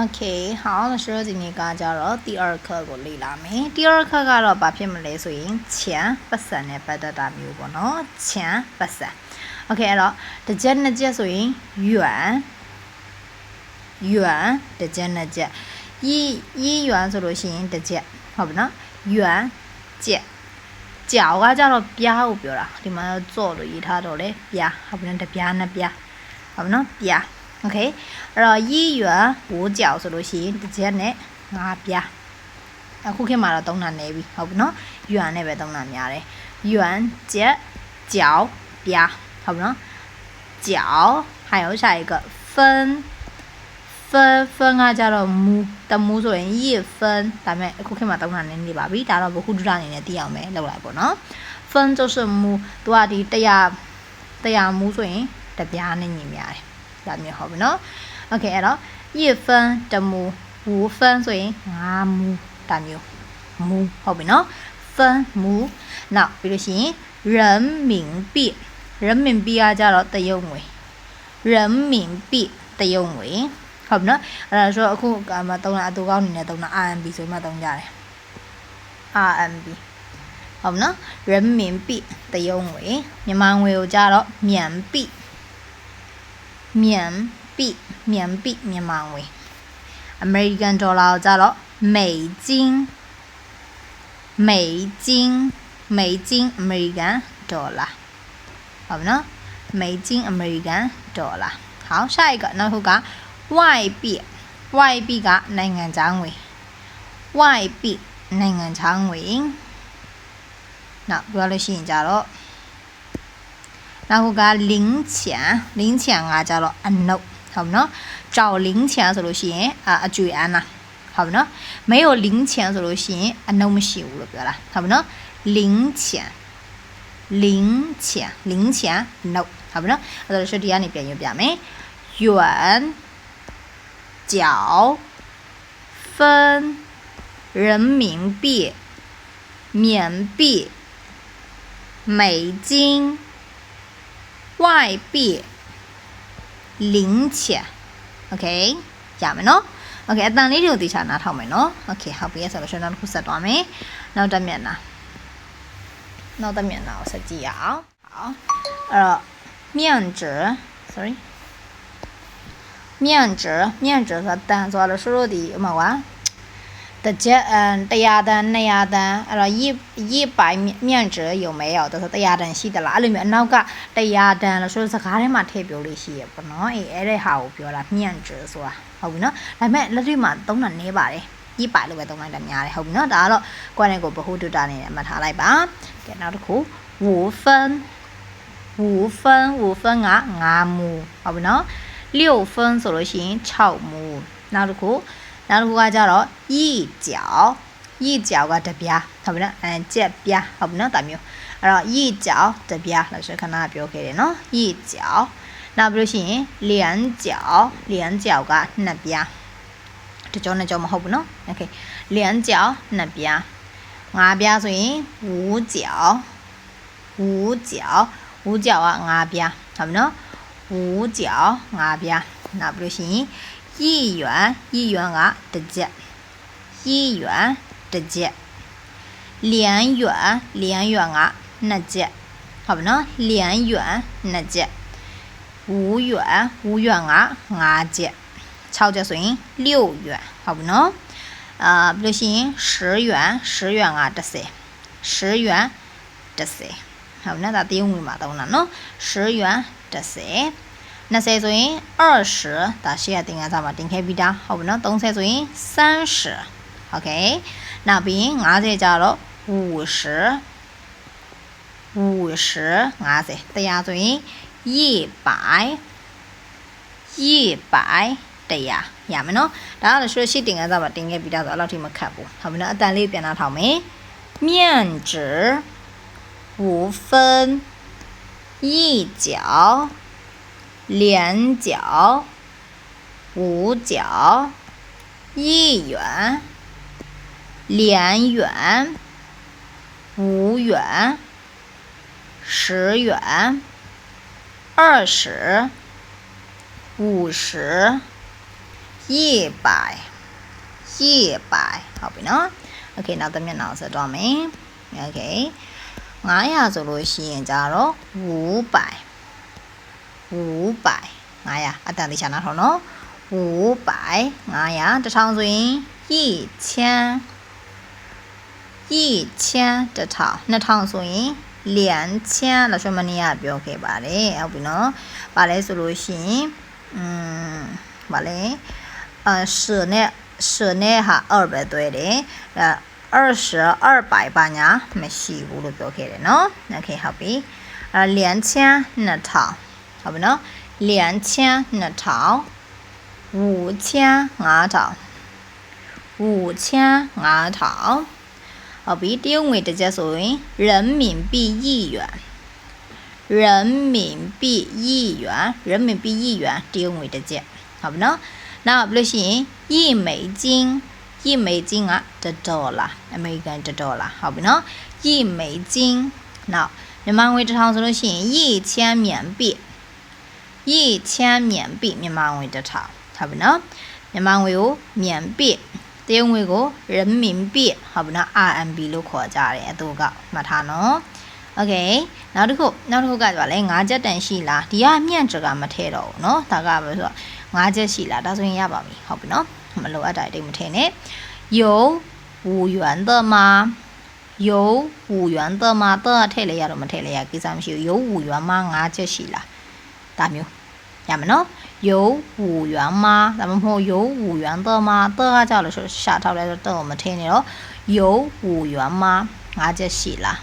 Okay ဟာဆိုတော့ဒီနေ့ကကြတော့ theoretical ကိုလေ့လာမယ် theoretical ကတော့ဘာဖြစ်မလဲဆိုရင်ခြံပတ်စံနဲ့ပတ်သက်တာမျိုးပေါ့နော်ခြံပတ်စံ Okay အဲ့တော့တစ်ချက်နှစ်ချက်ဆိုရင်ယွမ်ယွမ်တစ်ချက်နှစ်ချက်ยียีယွမ်ဆိုလို့ရှိရင်တစ်ချက်ဟုတ်ပြီနော်ယွမ်ကျက်ကြောက်ကကြတော့ပြားကိုပြောတာဒီမှာတော့ကြော့လို့ရေးထားတော့လေပြားဟုတ်ပြီနော်တပြားနှစ်ပြားဟုတ်ပြီနော်ပြား โอเคအဲ့တော့ရည်ရွယ်ဝိုးကြောက်ဆိုလို့ရှိရင်တစ်ချက်နဲ့ငါးပြားအခုခေတ်မှာတော့သုံးတာနေပြီဟုတ်ပြီနော်ရွမ်နဲ့ပဲသုံးတာများတယ်ရွမ်ကျက်ကြောက်ပြားဟုတ်ပြီနော်ကြောက်还有下一个分分分ကကြတော့မူတမူဆိုရင်ရစ်分ဒါပေမဲ့အခုခေတ်မှာသုံးတာနေနေပါပြီဒါတော့ဘခုဒုဒအနေနဲ့သိအောင်ပဲလောက်လိုက်ပေါ့နော်分就是မူသူကဒီ100 100မူဆိုရင်တပြားနဲ့ညီများတယ် ဒါမျိုးဟုတ်ပြီနော်โอเคအဲ့တော့一分တမူ五分ဆိုရင်5မူဒါမျိုးမူဟုတ်ပြီနော်分မူနောက်ပြီးလို့ရှိရင်人民币人民币ကကြတော့တရုတ်ငွေ人民币တရုတ်ငွေဟုတ်ပြီနော်အဲ့ဒါဆိုအခုကမှသုံးတာအတူကောင်းနေနဲ့သုံးတာ RMB ဆိုမှသုံးကြတယ် RMB ဟုတ်ပြီနော်人民币တရုတ်ငွေမြန်မာငွေကိုကြတော့မြန်币 မြန်币မြန်币မြန်မာငွေ American dollar ကိုကြတော့美金美金美金 American dollar 好不呢？美金 American dollar 好下一个နောက်တစ်ခုက外币外币ကနိုင်ငံခြားငွေ外币နိုင်ငံခြားငွေနောက်ပြောလို့ရှိရင်ကြတော့ နောက်ခုက零钱零钱ကကြတော့အနုပ်ဟုတ်နော်ကြောက်零钱ဆိုလို့ရှိရင်အအကျွေအန်းလားဟုတ်ပြီနော်没有零钱ဆိုလို့ရှိရင်အနုပ်မရှိဘူးလို့ပြောတာဟုတ်ပြီနော်零钱零钱零钱 no ဟုတ်ပြီနော်အဲ့ဒါဆိုဒီကနေပြန်ရွပြမယ်yuan 角分人民币缅币美金 外币零钱 okay ရမယ်နော် okay အတန်လေးတွေကိုတေချာနားထောင်မယ်နော် okay ဟုတ်ပြီဆိုတော့ကျွန်တော်တို့ဆက်သွားမယ်နောက်တစ်မျက်နှာနောက်တစ်မျက်နှာကိုဆက်ကြည့်ရအောင်好အဲ့တော့面值 sorry 面值面值ဆိုတာတန်ဆိုတော့ဆိုလို့ဒီဥမာက တစ်ချက်အန်100တန်း200တန်းအဲ့တော့ရစ်ရစ်ပိုင်း面值有没有တော့100တန်းရှိသလားအဲ့လိုမျိုးအနောက်က100တန်းလို့ဆိုစကားထဲမှာထည့်ပြောလို့ရှိရပေါ့နော်အေးအဲ့တဲ့ဟာကိုပြောတာ面值ဆိုတာဟုတ်ပြီနော်ဒါပေမဲ့လက်တွေ့မှာသုံးတာနည်းပါတယ်ရစ်ပါလို့ပဲသုံးလိုက်တာများတယ်ဟုတ်ပြီနော်ဒါကတော့ကွာနဲ့ကိုဘဟုတုတအနေနဲ့မှတ်ထားလိုက်ပါကဲနောက်တစ်ခု五分五分五分က5မူဟုတ်ပြီနော်6分ဆိုလို့ရှိရင်6မူနောက်တစ်ခု နောက်တစ်ခုကကြတော့ဤကြောင်ဤကြောင်ကတပြားဟုတ်ပြီနော်အန်ကြက်ပြားဟုတ်ပြီနော်ဒါမျိုးအဲ့တော့ဤကြောင်တပြားလို့ဆိုခဏပြောခဲ့တယ်နော်ဤကြောင်နောက်ပြီးလို့ရှိရင်လျံကြောင်လျံကြောင်ကနှစ်ပြားတကြောနှစ်ကြောမဟုတ်ဘူးနော်โอเคလျံကြောင်နှစ်ပြားငါးပြားဆိုရင်ဝူးကြောင်ဝူးကြောင်ဝူးကြောင်ကငါးပြားဟုတ်ပြီနော်ဝူးကြောင်ငါးပြားနောက်ပြီးလို့ရှိရင် 一元一元啊的价，一元的价，两元两元啊那价，好不呢？两元那价，五元五元啊啊价，超价属于六元，好不呢？啊，比如行十元十元啊这些，十元这些，好，那咱得用嘛，懂了喏，十元这些。那些注意二十大现在定个咋吧定开比较好不呢？东车注意三十。Ok 那边我再加了五十五十我再等下注意一百一百对呀。也没弄然后呢说一定个咋吧定开比较的老铁们看不好不呢单列变那草莓面值五分一角连角、五角、一元、连元、五元、十元、二十、五十、一百、一百，好不呢？OK，那咱们老师装没？OK，俺呀走路先加了五百。Okay. 5ပိုင်900အတန်သေးချာနားထောင်နော်5ပိုင်900တထောင်ဆိုရင်1000一千တထောင်နှစ်ထောင်ဆိုရင်လျန်ချန်လို့ကျွန်မနေ့ကပြောခဲ့ပါတယ်ဟုတ်ပြီနော်။ဗာလဲဆိုလို့ရှိရင်อืมဗာလဲအာ舍နဲ့舍နဲ့ဟာ二ပဲတွဲတယ်။အဲ二十二百ပါညာမရှိဘူးလို့ပြောခဲ့တယ်နော်။ Okay ဟုတ်ပြီ။အဲလျန်ချန်နှစ်ထောင် 好不呢？两千那套，五千阿套，五千阿套，好比定二位的叫做人民币一元，人民币一元，人民币一元，定二位的叫，好不呢？那不行，一美金，一美金啊，得多了，那么一个人得多了，好不呢？一美金，那你们为这上头写行，一千缅币。 一千缅币မြန်မာငွေတစ်ထောင်ဟုတ်ပြီနော်မြန်မာငွေကို缅币တရုတ်ငွေကို人民币ဟုတ်ပြီနော် RMB လို့ခေါ်ကြတယ်အတူကမှတ်ထားနော်โอเคနောက်တစ်ခုနောက်တစ်ခုကကြပါလဲ၅ချက်တန်ရှိလားဒီကမြန့်ကြကမထဲတော့ဘူးเนาะဒါကပဲဆိုတော့၅ချက်ရှိလားဒါဆိုရင်ရပါပြီဟုတ်ပြီเนาะမလိုအပ်တာတိတ်မထဲနဲ့有五元的吗有五元的吗的ထည့်လဲရတော့မထည့်လဲရကိစ္စမရှိဘူး有五元吗၅ချက်ရှိလား ဒါမျိုးရမယ်နော်ယုံဝူရွမ်းမဒါမှမဟုတ်ယုံဝူရွမ်းတော့မတော့ကကြောက်လို့ဆိုရှာထောက်လဲဆိုတော့မထင်းနေတော့ယုံဝူရွမ်းမငါးချက်ရှိလား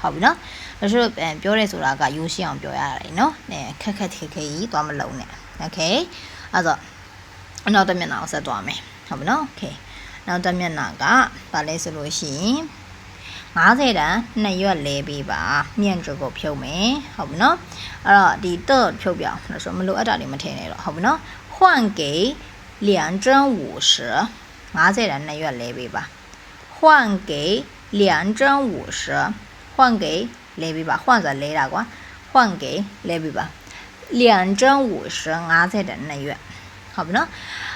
ဟုတ်ပြီနော်ဒါဆိုပြောရဲဆိုတာကရိုးရှင်းအောင်ပြောရတာเนาะအဲခက်ခက်ခက်ခက်ကြီးသွားမလုံးနဲ့โอเคအဲ့တော့နောက်တစ်မျက်နှာကိုဆက်သွားမယ်ဟုတ်ပြီနော်โอเคနောက်တစ်မျက်နှာကဒါလဲဆိုလို့ရှိရင် 50တန်နှစ်ရွက်လဲပေးပါမြင့်ကြကိုဖြုတ်မယ်ဟုတ်ပြီနော်အဲ့တော့ဒီတော့ဖြုတ်ပြအောင်လို့ဆိုမလိုအပ်တာတွေမထည့်နဲ့တော့ဟုတ်ပြီနော်换给250 50တန်နှစ်ရွက်လဲပေးပါ换给250换给လဲပေးပါ换ဆိုလဲတာကွာ换给လဲပေးပါ250 50တန်နှစ်ရွက်ဟုတ်ပြီနော်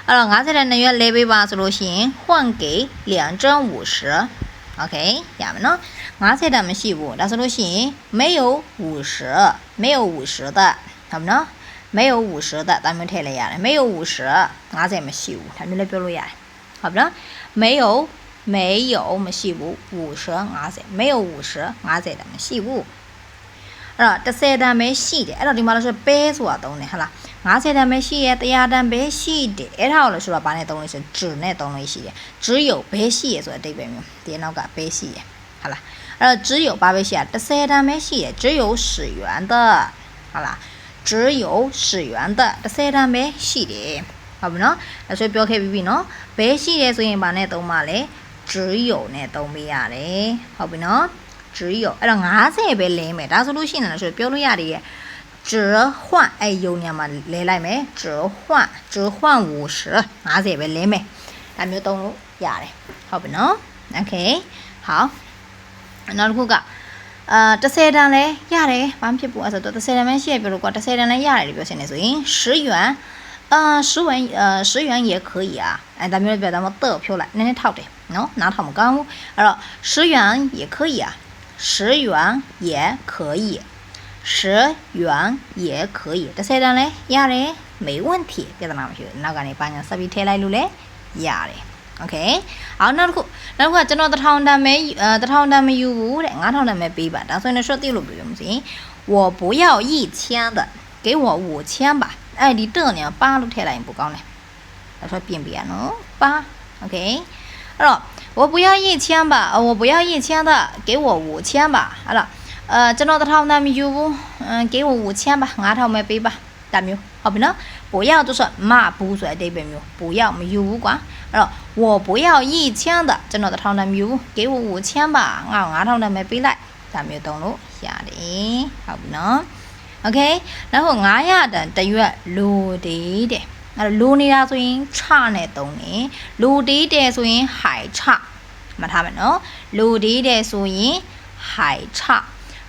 အဲ့တော့50တန်နှစ်ရွက်လဲပေးပါဆိုလို့ရှိရင်换给250 โอเคရမယ်နော်50တာမရှိဘူးဒါဆိုလို့ရှိရင်没有50没有50的ဟုတ်မနော်没有50的ဒါမျိုးထည့်လိုက်ရတယ်没有50 50မရှိဘူးဒါမျိုးလည်းပြောလို့ရတယ်ဟုတ်မနော်没有没有မရှိဘူး50 50没有50 50的မရှိဘူးအဲ့တော့10တန်ပဲရှိတယ်အဲ့တော့ဒီမှာလို့ဆိုပဲဆိုတာသုံးတယ်ဟုတ်လား 50တန်ပဲရှိရဲ100တန်ပဲရှိတယ်အဲ့ဒါကိုလို့ဆိုတော့ဘာနဲ့သုံးလို့ဆို只နဲ့သုံးလို့ရှိတယ်只有ပဲရှိရဲဆိုတဲ့အတိတ်ပဲမျိုးဒီနောက်ကပဲရှိရဲဟုတ်လားအဲ့တော့只有ဘာပဲရှိရ30တန်ပဲရှိရဲ只有10元的ဟုတ်လား只有10元的30တန်ပဲရှိတယ်ဟုတ်ပြီနော်အဲ့ဆိုပြောခဲ့ပြီးပြီနော်ဘဲရှိတယ်ဆိုရင်ဘာနဲ့သုံးပါလဲ只有နဲ့သုံးပေးရတယ်ဟုတ်ပြီနော်只有အဲ့တော့50ပဲလဲမယ်ဒါဆိုလို့ရှိရင်လည်းဆိုပြောလို့ရတယ်ရဲ့ 折换，哎，有你妈来来没？折换，折换五十，拿这边来没？还没有登录呀嘞，好不呢？OK，好，那如果个。呃，这三张嘞，要嘞，把皮不还是多。这三张没写，比如说这三张嘞要嘞的表现的，所以十元，呃，十文，呃，十元也可以啊。哎，咱们表达么得票了，那你套的，喏，拿他们干物，然十元也可以啊，十元也可以，十元也可以30တန်လဲရတယ်没问题ပြဿနာမရှိဘူးနောက်ကနေပါညာဆက်ပြီးထည့်လိုက်လို့လဲရတယ်โอเคအောင်နောက်တစ်ခုနောက်တစ်ခုကကျွန်တော်တထောင်တန်မဲအဲတထောင်တန်မယူဘူးတဲ့9000တန်မဲပေးပါဒါဆိုရင် short တိလို့ပြောမစီ我不要一千的给我五千吧အဲ့ဒီတော့နေပါလို့ထည့်လိုက်ရင်ပိုကောင်းတယ်ဒါဆိုပြင်ပြရနော်ပါโอเคအဲ့တော့我不要一千吧我不要一千的给我五千吧အဲ့တော့ အဲကျွန်တော်တစ်ထောင်တန်မယူဘူးကေဝူချမ်းပါ9000ပဲပေးပါဒါမျိုးဟုတ်ပြီနော်ဘိုးရောက်သူဆိုမဘူးဆိုတဲ့အတိတ်ပဲမျိုးဘိုးရောက်မယူဘူးကွာအဲ့တော့ဝဘိုးရောက်ဤချမ်းတာကျွန်တော်တစ်ထောင်တန်မယူဘူးကေဝူချမ်းပါငါ9000တန်ပဲပေးလိုက်ဒါမျိုးတုံးလို့ရတယ်ဟုတ်ပြီနော်โอเคနောက်ဟို900တန်တရွက်လိုသေးတယ်အဲ့တော့လိုနေတာဆိုရင်ချနဲ့တုံးတယ်လိုသေးတယ်ဆိုရင်ဟိုင်ချမှတ်ထားမယ်နော်လိုသေးတယ်ဆိုရင်ဟိုင်ချ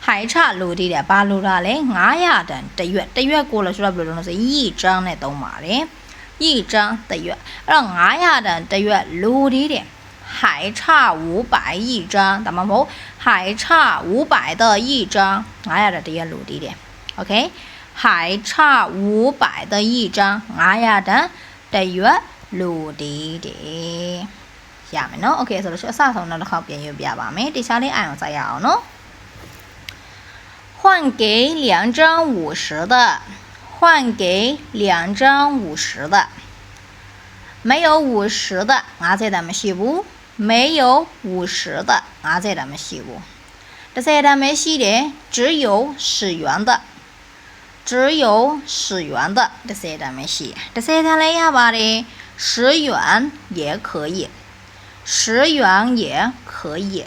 ဟိုင်ချလိုတေးတယ်ဘာလိုတာလဲ900တန်တရွက်တရွက်ကိုလည်းဆိုတော့ဘယ်လိုလုပ်လဲဆိုရီချောင်းနဲ့သုံးပါတယ် 一张的月အဲ့တော့900တန်တစ်ရွက်လိုသေးတယ်还差500一张ဒါမှမဟုတ်还差500的一张900တတစ်ရွက်လိုသေးတယ် OK 还差500的一张900တန်တစ်ရွက်လိုသေးတယ်ရမယ်နော် OK ဆိုလို့ရှိရင်အစဆုံးနောက်တစ်ခေါက်ပြန်ရွတ်ပြပါမယ်တခြားလေးအာရုံစိုက်ရအောင်နော် 换给两张五十的，换给两张五十的。没有五十的，我在咱们西部没有五十的，我在咱们西部。这在咱们西的只有十元的，只有十元的，这在咱们西。这在咱来呀吧的，十元也可以，十元也可以。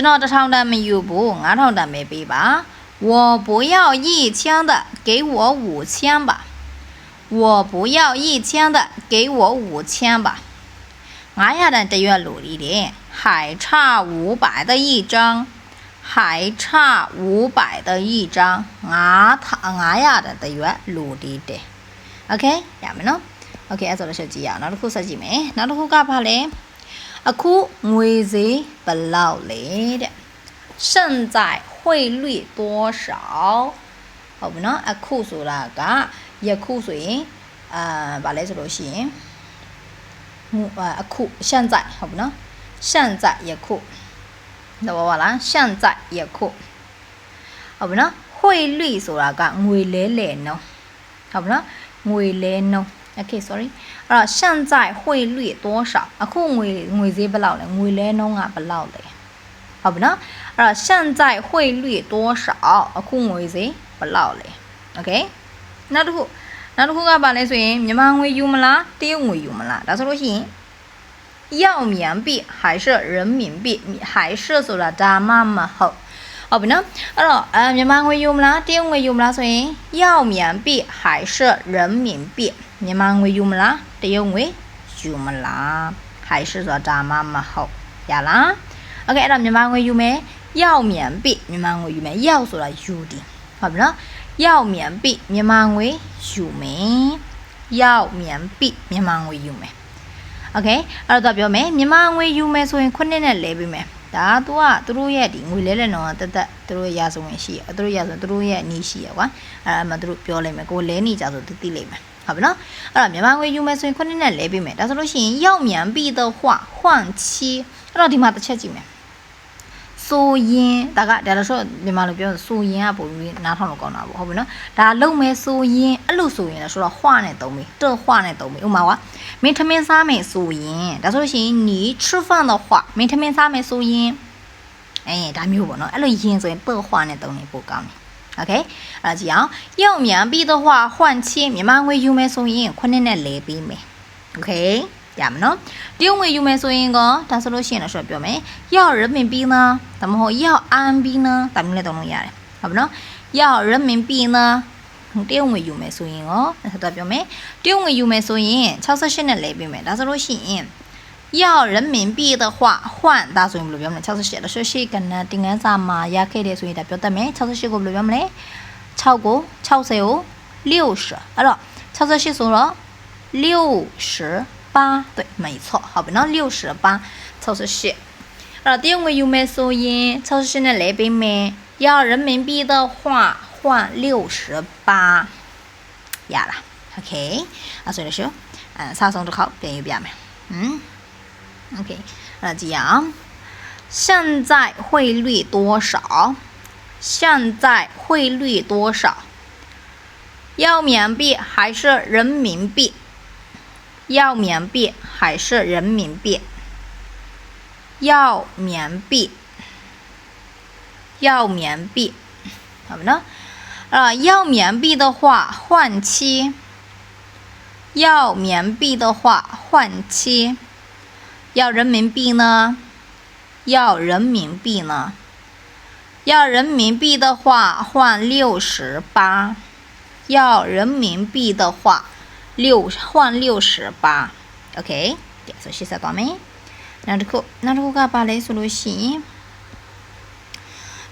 another time that 吧。我不要一千的给我五千吧。我不要一千的给我五千吧。俺要的得要努力点还差五百的一张。还差五百的一张。俺他俺要的得要努力点 OK，下面呢？OK，俺做 i'll sell the shojiyah အခုငွေဈေးဘယ်လောက်လဲတဲ့现在汇率多少ဟုတ်ပြီနော်အခုဆိုတာကယခုဆိုရင်အာဗာလဲဆိုလို့ရှိရင်ငွေအခု现在ဟုတ်ပြီနော်现在ယခုတော့ပါလား现在ယခုဟုတ်ပြီနော်汇率ဆိုတာကငွေလဲလဲနှုန်းဟုတ်ပြီနော်ငွေလဲနှုန်း Okay sorry အဲ့တော့现在汇率多少အခုငွေငွေဈေးဘယ်လောက်လဲငွေလဲနှုန်းကဘယ်လောက်လဲဟုတ်ပြီနော်အဲ့တော့现在汇率多少အခုငွေဈေးဘယ်လောက်လဲ Okay နောက်တစ်ခုနောက်တစ်ခုကဘာလဲဆိုရင်မြန်မာငွေယူမလားတရုတ်ငွေယူမလားဒါဆိုလို့ရှိရင်要缅币还是人民币还是ဆိုတာဒါမှမဟုတ်ဟုတ်ပြီနော်အဲ့တော့အဲမြန်မာငွေယူမလားတရုတ်ငွေယူမလားဆိုရင်要缅币还是人民币 မြန်မာငွေယူမလားတရုတ်ငွေယူမလား还是ဆိုတာဒါမှမဟုတ်ရလားโอเคအဲ့တော့မြန်မာငွေယူမယ်要缅币မြန်မာငွေယူမယ်要ဆိုတာယူဒီဟုတ်ပြီနော်要缅币မြန်မာငွေယူမယ်要缅币မြန်မာငွေယူမယ်โอเคအဲ့တော့ပြောမယ်မြန်မာငွေယူမယ်ဆိုရင်ခုနှစ်နဲ့လဲပေးမယ်ဒါက तू ကသူတို့ရဲ့ဒီငွေလဲလဲတော့တက်တက်သူတို့ရာဇဝင်ရှိရသူတို့ရာဇဝင်သူတို့ရဲ့အနည်းရှိရကွာအဲ့ဒါမှသူတို့ပြောလိုက်မယ်ကိုလဲနေကြဆိုသူသိလိုက်မယ် ဟုတ်ပြီနော်အဲ့တော့မြန်မာငွေယူမယ်ဆိုရင်ခုနှစ်နဲ့လဲပေးမယ်ဒါဆိုလို့ရှိရင်要缅币的话换期အဲ့တော့ဒီမှာတစ်ချက်ကြည့်မယ်ဆိုရင်ဒါကဒါလို့ဆိုမြန်မာလိုပြောဆိုရင်ကပုံပြီးနားထောင်လို့ကောင်းတာပေါ့ဟုတ်ပြီနော်ဒါလုံမဲ့ဆိုရင်အဲ့လိုဆိုရင်လည်းဆိုတော့画နဲ့သုံးပြီတော့画နဲ့သုံးပြီဥပမာကမင်းထမင်းစားမယ်ဆိုရင်ဒါဆိုလို့ရှိရင်你吃饭的话မင်းထမင်းစားမယ်ဆိုရင်အဲဒါမျိုးပေါ့နော်အဲ့လိုရင်ဆိုရင်တော့画နဲ့သုံးနေပိုကောင်းတယ် okay အဲ့ဒါကြည့်အောင်ရုပ်မြန်ပြီးတော့ဟွာဟွန့်ချင်းမြန်မာငွေယူမယ်ဆိုရင်ခုနှစ်နဲ့လဲပေးမယ် okay ရမနော်တရုတ်ငွေယူမယ်ဆိုရင်ကဒါဆိုလို့ရှိရင်တော့ကျွန်တော်ပြောမယ်ရောက်ရမင်ပြီးနာဒါမဟုတ်ရောက်အန်ပြီးနာဒါမျိုးလည်းသုံးလို့ရတယ်ဟုတ်ပါနော်ရောက်ရမင်ပြီးနာတရုတ်ငွေယူမယ်ဆိုရင်ရောဒါဆိုတော့ပြောမယ်တရုတ်ငွေယူမယ်ဆိုရင်68နဲ့လဲပြီးမယ်ဒါဆိုလို့ရှိရင် 要人民币的话换ဒါဆိုရင်ဘယ်လိုပြောမလဲ68လို့ရှိကနတင်ငန်းစာမှာရခဲ့တယ်ဆိုရင်ဒါပြောတတ်မယ်68ကိုဘယ်လိုပြောမလဲ6ကို60ကို60အဲ့တော့68ဆိုတော့60八对没错好吧နော်68 68အဲ့တော့တရုတ်ငွေယူမယ်ဆိုရင်68နဲ့လဲပေးမယ်要人民币的话换68ရလား okay အဲ့ဆိုလို့ရှိရင်အဲစာဆုံးတစ်ခေါက်ပြန်ယူပြမယ်ဟမ် OK，那讲现在汇率多少？现在汇率多少？要缅币还是人民币？要缅币还是人民币？要缅币，要缅币，怎么呢？啊，要缅币的话换期。要缅币的话换期。要人民币呢？要人民币呢？要人民币的话换六十八，要人民币的话。六换六十八 OK ကဲဆိုရှင်းဆက်သွားမယ်နောက်တစ်ခုနောက်တစ်ခုကပါလဲဆိုလို့ရှိရင်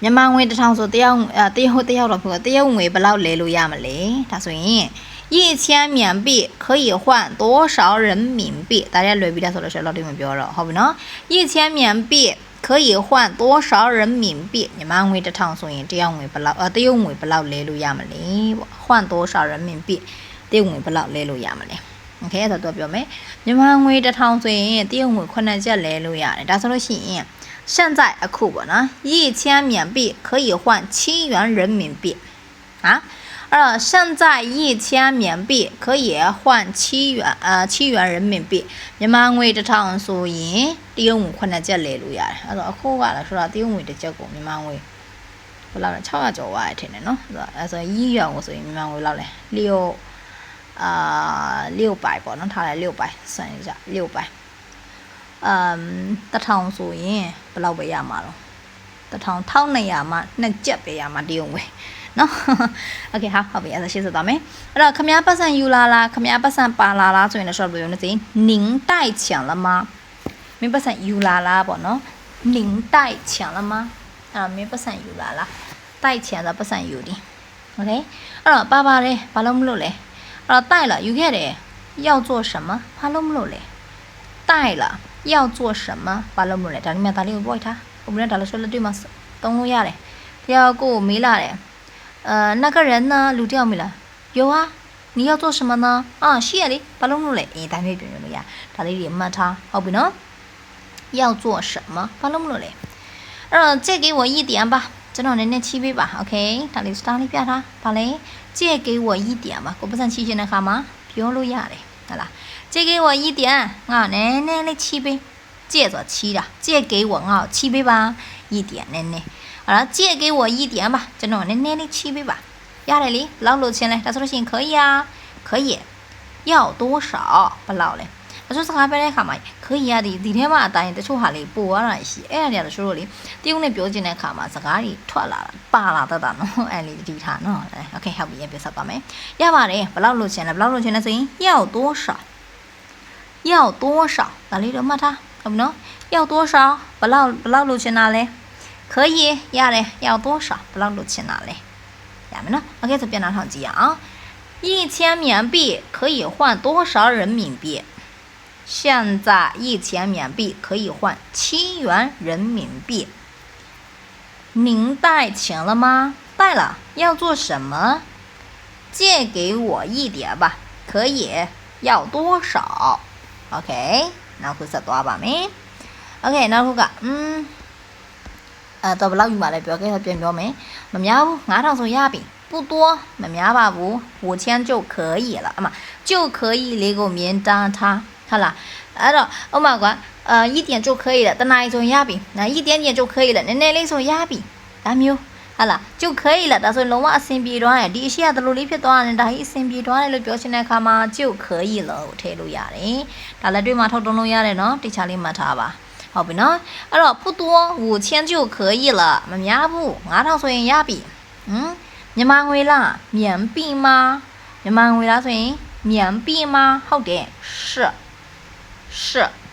မြန်မာငွေတစ်ထောင်ဆိုတယောက်တယောက်တယောက်တော့ပြောတယောက်ငွေဘယ်လောက်လဲလို့ရမလဲဒါဆိုရင် 一千缅币可以换多少人民币？大家捋比较熟的时候，老弟们ပြောတော့ဟုတ်ပြီနော်။一千缅币可以换多少人民币？ညီမငွေတစ်ထောင်ဆိုရင်တရုတ်ငွေဘယ်လောက်အဲတရုတ်ငွေဘယ်လောက်လဲလို့ရမလဲပေါ့။换多少人民币？တရုတ်ငွေဘယ်လောက်လဲလို့ရမလဲ။ okay ဆိုတော့ပြောမယ်။ညီမငွေတစ်ထောင်ဆိုရင်တရုတ်ငွေ9ကျပ်လဲလို့ရတယ်။ဒါဆိုလို့ရှိရင်现在အခုပေါ့နော်။一千缅币可以换七元人民币。啊？呃，现在一千缅币可以换七元，呃，七元人民币。你们为的场输以，第五困难接来路呀。他说好话了，说了第五的结果，你们为，我老了，超叫我爱听的喏。说，他说一元我属于，你们为老了六，啊、呃，六百吧，证他来六百，算一下，六百。嗯，大仓鼠赢不老被压嘛了。大仓套那压嘛，那接不压嘛，第五位。 အမ်တစ်ထောင်ဆိုရင်ဘယ်လောက်ပဲရမှာတော့တစ်ထောင်1200မှနှစ်ကျပ်ပဲရမှာတရုတ်ငွေနော်โอเคဟာဟုတ်ပြီအဲ့ဒါရှင်းစသွားမယ်အဲ့တော့ခမားပတ်စံယူလာလားခမားပတ်စံပါလာလားဆိုရင်လည်း short ပြောနေစီနင်းတိုက်ချင်လားမမင်းပတ်စံယူလာလားပေါ့နော်နင်းတိုက်ချင်လားမအဲ့တော့မင်းပတ်စံယူလာလားတိုက်ချင်ဆိုပတ်စံယူဒီโอเคအဲ့တော့ပါပါတယ်ဘာလို့မလို့လဲအဲ့တော့တိုက်လာယူခဲ့တယ်要做什么ဘာလို့မလို့လဲတိုက်လာ要做什么ဘာလို့မလို့လဲဒါလေးမြတ်သားလေးကိုပို့ထားပုံနဲ့ဒါလို့ဆိုလက်တွေ့မှာတုံးလို့ရတယ်တရားကိုမေးလာတယ် 呃，那个人呢？撸掉没了？有啊。你要做什么呢？啊，是呀哩，把弄弄嘞。诶，单位表什么呀？他的人嘛，他好不呢？要做什么？把弄弄嘞。呃，借给我一点吧，这种人家七倍吧，OK？他的是哪里表他？把嘞，借给我一点吧，我不算七千的卡吗？表路呀嘞，好啦，借给我一点啊，奶奶的七倍，借着七的，借给我啊，七倍吧，一点奶奶。 好了，借给我一点吧，这种能耐力七倍吧。ရတယ်လေဘလောက်လို့ချင်းလဲဒါဆိုလို့ရှိရင်可以啊可以要多少ဘလောက်လဲတချို့စကားပြောတဲ့အခါမှာ可以啊ဒီဒီထဲမှာအတိုင်းတချို့ဟာလေးပိုရတာရှိအဲ့ဒါတွေကတချို့တို့လေတရုတ်နဲ့ပြောချင်တဲ့အခါမှာစကားတွေထွက်လာတာပါလာတတ်တာနော်အဲ့လေးဒီထားနော်โอเคဟုတ်ပြီရပြဆက်သွားမယ်ရပါတယ်ဘလောက်လို့ချင်းလဲဘလောက်လို့ချင်းလဲဆိုရင်要多少要多少ဒါလေးတော့မှတ်ထားဟုတ်ပြီနော်要多少ဘလောက်ဘလောက်လို့ချင်းတာလဲ 可以，要嘞，要多少？不让六千拿嘞，下面呢？OK，这边拿上机啊。一千缅币可以换多少人民币？现在一千缅币可以换七元人民币。您带钱了吗？带了，要做什么？借给我一点吧。可以，要多少？OK，那会再多少吧？没？OK，那如果嗯。 အဲတော့ဘယ်လောက်ယူမှလဲပြောခဲ့ပြန်ပြောမယ်မများဘူး9000ဆိုရပြီ不多မများပါဘူး五千就可以了အမ就可以လေးကိုမြင်တန်းထားဟုတ်လားအဲ့တော့ဥပမာက呃一点就可以了တနားရီဆိုရပြီနော်一点点就可以了နည်းနည်းလေးဆိုရပြီဒါမျိုးဟုတ်လား就可以了ဒါဆိုလုံးဝအဆင်ပြေသွားတယ်ဒီအရှိကတလူလေးဖြစ်သွားတယ်ဒါကြီးအဆင်ပြေသွားတယ်လို့ပြောချင်တဲ့အခါမှာ就可以了ကိုထည့်လို့ရတယ်ဒါလက်တွေ့မှာထုတ်တုံးလို့ရတယ်နော်တိချာလေးမှတ်ထားပါ ဟုတ်ပြီနော်အဲ့တော့不多五千就可以了မများဘူး9000ဆိုရင်ရပြီဟမ်မြန်မာငွေလားမြန်ပြီမာမြန်မာငွေလားဆိုရင်မြန်ပြီမာဟုတ်တယ်是是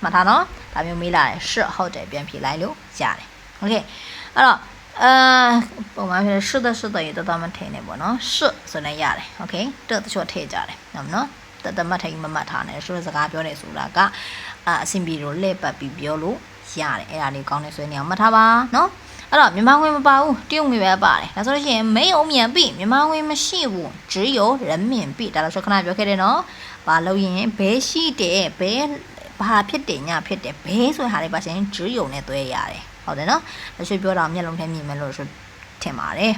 မှတ်ထားနော်ဒါမျိုးမေးလာတယ်是ဟုတ်တယ်ပြန်ဖြေလိုက်လို့ရတယ် okay အဲ့တော့အာပုံမှန်ဖြစ်တယ်是的是的也တော်တော်မထင်နေပေါ့နော်是ဆိုနေရတယ် okay တတချို့ထည့်ကြတယ်ဟုတ်မနော်တတမတ်ထိုင်မမတ်ထားနေဆိုတဲ့စကားပြောနေဆိုတာက အအဆင်ပြေလို့လှည့်ပတ်ပြီးပြောလို့ရတယ်အဲ့ဒါလေးကောင်းနေဆွေးနေအောင်မှတ်ထားပါနော်အဲ့တော့မြန်မာငွေမပါဘူးတရုတ်ငွေပဲပါတယ်ဒါဆိုလို့ရှိရင်没有缅币မြန်မာငွေမရှိဘူး只有人民币ဒါလို့ဆိုခဏပြောခဲ့တယ်နော်ဘာလို့ရင်ဘဲရှိတယ်ဘဲဘာဖြစ်တယ်ညဖြစ်တယ်ဘဲဆိုတဲ့ဟာလေးပါရှင်只有နဲ့တွဲရတယ်ဟုတ်တယ်နော်ဒါဆိုပြောတာမျက်လုံးထဲမြင်မယ်လို့ဆိုထင်ပါတယ်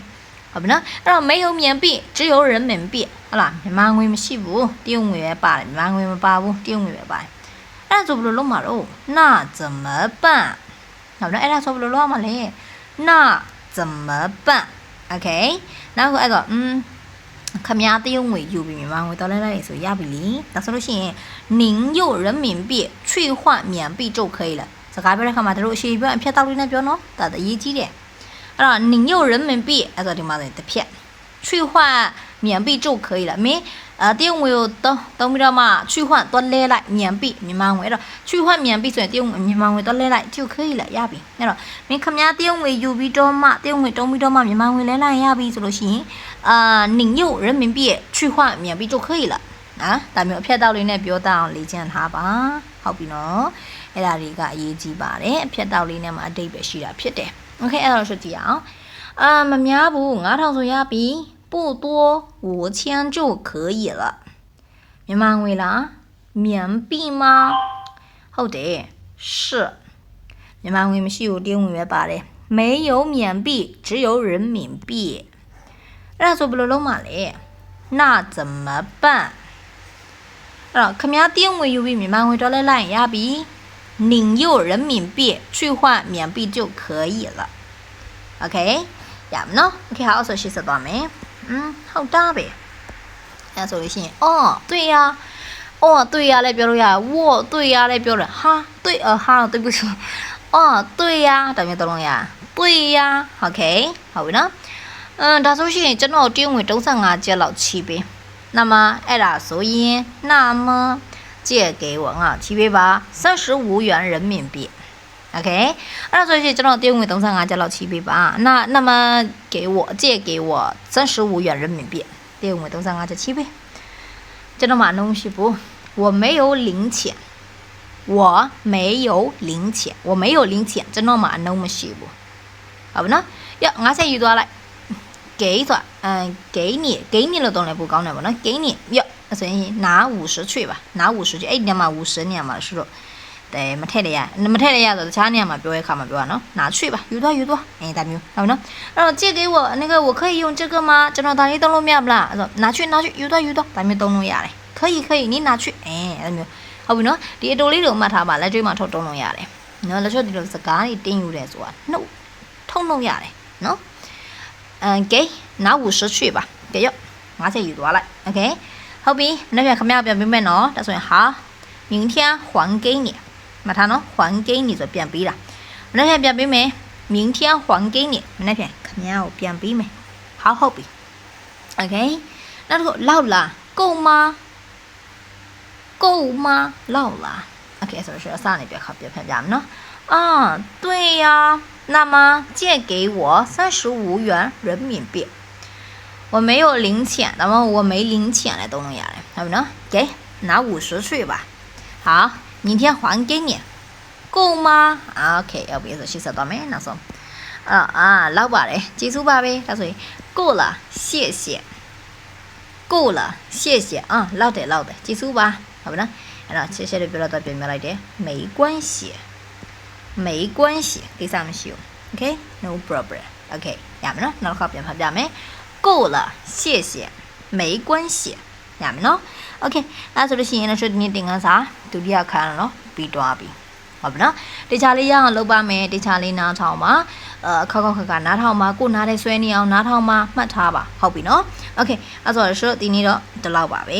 ဟုတ်ပြီနော်အဲ့တော့没有缅币只有人民币ဟုတ်လားမြန်မာငွေမရှိဘူးတရုတ်ငွေပဲပါတယ်မြန်မာငွေမပါဘူးတရုတ်ငွေပဲပါတယ် အဲ့ဒါဆိုဘယ်လိုလုပ်မှာတော့那怎么办ဟုတ်နော်အဲ့ဒါဆိုဘယ်လိုလုပ်ရမှာလဲ那怎么办 okay နောက်အဲ့တော့อืมခမရတရုတ်ငွေယူပြီးမြန်မာငွေတော်လဲလိုက်ဆိုရပြီလीဒါဆိုလို့ရှိရင်您用人民币去换缅币就可以了စကားပြောတဲ့ခါမှာတို့အရှိပြောအဖြတ်တောက်လေးနဲ့ပြောနော်ဒါအရေးကြီးတယ်အဲ့တော့您用人民币အဲ့ဆိုဒီမှာဆိုတစ်ဖြတ်去换缅币就可以了မင်း အာတရုတ်ငွေကိုသုံးသုံးပြီးတော့မှချွေ换သွားလဲလိုက်မြန်ပြီမြန်မာငွေအဲ့တော့ချွေ换မြန်ပြီဆိုရင်တရုတ်မြန်မာငွေသွားလဲလိုက်就可以了ရပြီအဲ့တော့မင်းခမည်းတရုတ်ငွေယူပြီးတော့မှတရုတ်ငွေတုံးပြီးတော့မှမြန်မာငွေလဲလိုက်ရပြီဆိုလို့ရှိရင်အာ宁用人民币去换缅币就可以了နော်ဒါမျိုးအဖြတ်တောက်လေးနဲ့ပြောတတ်အောင်လေ့ကျင့်ထားပါဟုတ်ပြီနော်အဲ့ဒါတွေကအရေးကြီးပါတယ်အဖြတ်တောက်လေးနဲ့မှအတိတ်ပဲရှိတာဖြစ်တယ်โอเคအဲ့ဒါတော့ဆိုကြည့်အောင်အာမများဘူး9000ဆိုရပြီ 不多五千就可以了。明白了啊？币吗？好的，是。明白为么是有点明白的？没有缅币，只有人民币。那做不了老马嘞？那怎么办？啊，可面定位有比明白找来蓝牙币，领人民币去换缅币就可以了。OK，要么呢？OK，好，说西说多没？嗯好大呗。他说微信哦对呀哦对呀来标露呀哦对呀来哦对呀来标露哈对呃哈对不起。哦对呀等于多重呀对呀 ok 好的。呢嗯他说是真的我定位都上啊借了七百那么哎那所以那么借给我啊七百八三十五元人民币。OK，那所以讲我定位登上啊家老七杯吧。那那么给我借给我三十五元人民币，定位登上啊家七杯。在那买东西不？我没有零钱，我没有零钱，我没有零钱，在那买东么不？好不呢？要我先在有来？给多？嗯，给你，给你了懂了不够了，不那？给你，要那所以拿五十去吧？拿五十去？哎，你要买五十，你要买是不？ တဲမထည့်ရရမထည့်ရရဆိုတခြားနေရာမှာပြောရခါမှာပြောရနော်拿去吧ယူသွားယူသွားအဲဒါမျိုးဟုတ်နော်အဲ့တော့借给我那个我可以用这个吗ကျွန်တော်ဒါလေးသုံးလို့မရဘူးလားအဲ့တော့拿去拿去ယူသွားယူသွားဒါမျိုးသုံးလို့ရတယ်可以可以你拿去အဲအဲ့လိုမျိုးဟုတ်ပြီနော်ဒီအတူလေးတွေမှတ်ထားပါလက်ကျွေးမှာထုတ်တုံးလို့ရတယ်နော်လက်ကျွေးဒီလိုစကားတွေတင်းယူတယ်ဆိုတာနှုတ်ထုံလို့ရတယ်နော်嗯，给拿五十去吧，给哟，50ယူသွားလိုက် OK ဟုတ်ပြီနောက်ပြန်ခမရပြန်ပေးမယ်နော်ဒါဆိုရင်ဟာ明天还给你 把它呢还给你就变币了。那天变币没，明天还给你。那天肯定要变币没，好好背。OK，那如果老了够吗？够吗？老了。OK，所以说算了？别考，别骗咱们呢。啊，对呀，那么借给我三十五元人民币，我没有零钱，那么我没零钱了东南亚嘞，怎么呢？给拿五十去吧。好。明天还给你，够吗啊？OK，要不也是洗手到没？那说，啊啊，老板嘞，结束吧呗。他说够了，谢谢。够了，谢谢啊，老的老的，结束吧，好不呢？然后谢谢的表达表面来的，没关系，没关系，第三么修，OK，no problem，OK，呀么呢？那好，变拍变没？够了，谢谢，没关系， ရမယ်နော် Okay အဲ့ဆိုလို့ရှိရင်လည်းဒီနေ့သင်ခန်းစာဒုတိယခန်းနော်ပြီးသွားပြီဟုတ်ပြီနော်တခြားလေးရအောင်လုပ်ပါမယ်တခြားလေးနားထောင်ပါအဲခောက်ခောက်ခက်ခါနားထောင်ပါကိုနားတဲ့ဆွဲနေအောင်နားထောင်ပါမှတ်ထားပါဟုတ်ပြီနော် Okay အဲ့ဆိုတော့ဒီနေ့တော့ဒီလောက်ပါပဲ